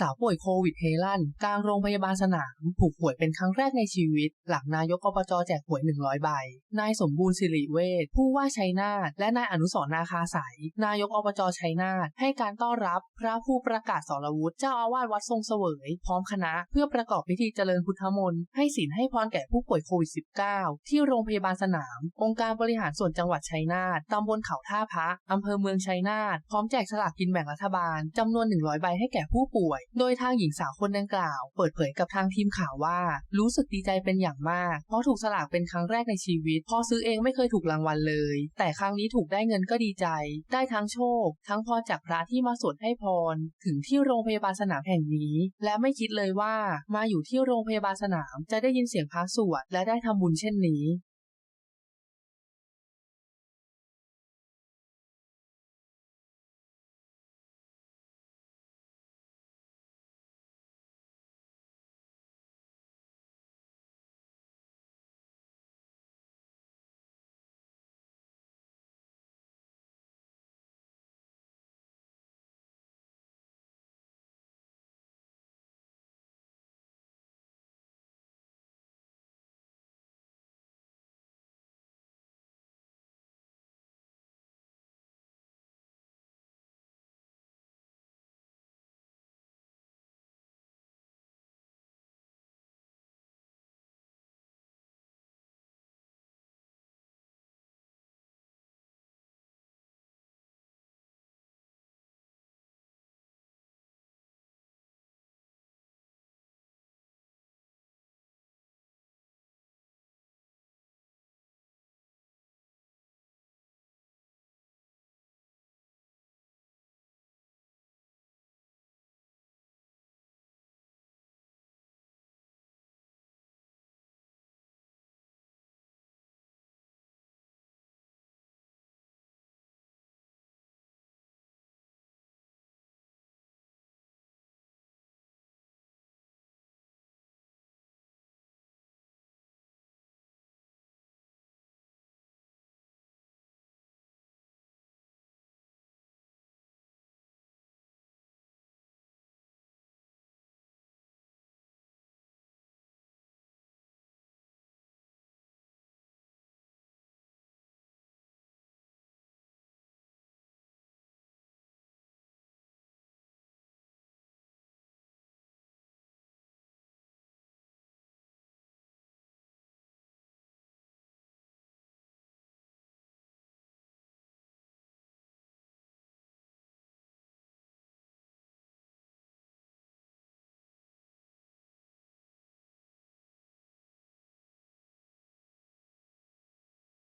สาวป่วยโควิดเฮลันกลางโรงพยาบาลสนามถูกหวยเป็นครั้งแรกในชีวิต หลังนายกอบจแจกหวย 100 ใบ นายสมบูรณ์สิริเวชผู้ว่าชัยนาทและนายอนุสรนาคาสายนายกอบจชัยนาทให้การต้อนรับพระผู้ประกาศสรวุฒิเจ้าอาวาสวัดทรงเสวย พร้อมคณะเพื่อประกอบพิธีเจริญพุทธมนต์ให้ศีลให้พรแก่ผู้ป่วยโควิด -19 ที่โรงพยาบาลสนาม องค์การบริหารส่วนจังหวัดชัยนาทตำบลเขาท่าพระอำเภอเมืองชัยนาทพร้อมแจกสลากกินแบ่งรัฐบาลจำนวน 100 ใบให้แก่ผู้ป่วยโดยทางหญิงสาวคนดังกล่าว เปิดเผยกับทางทีมข่าวว่า รู้สึกดีใจเป็นอย่างมาก เพราะถูกสลากเป็นครั้งแรกในชีวิต พอซื้อเองไม่เคยถูกรางวัลเลย แต่ครั้งนี้ถูกได้เงินก็ดีใจ ได้ทั้งโชค ทั้งพรจากพระที่มาสวดให้พร ถึงที่โรงพยาบาลสนามแห่งนี้ และไม่คิดเลยว่ามาอยู่ที่โรงพยาบาลสนาม จะได้ยินเสียงพระสวดและได้ทำบุญเช่นนี้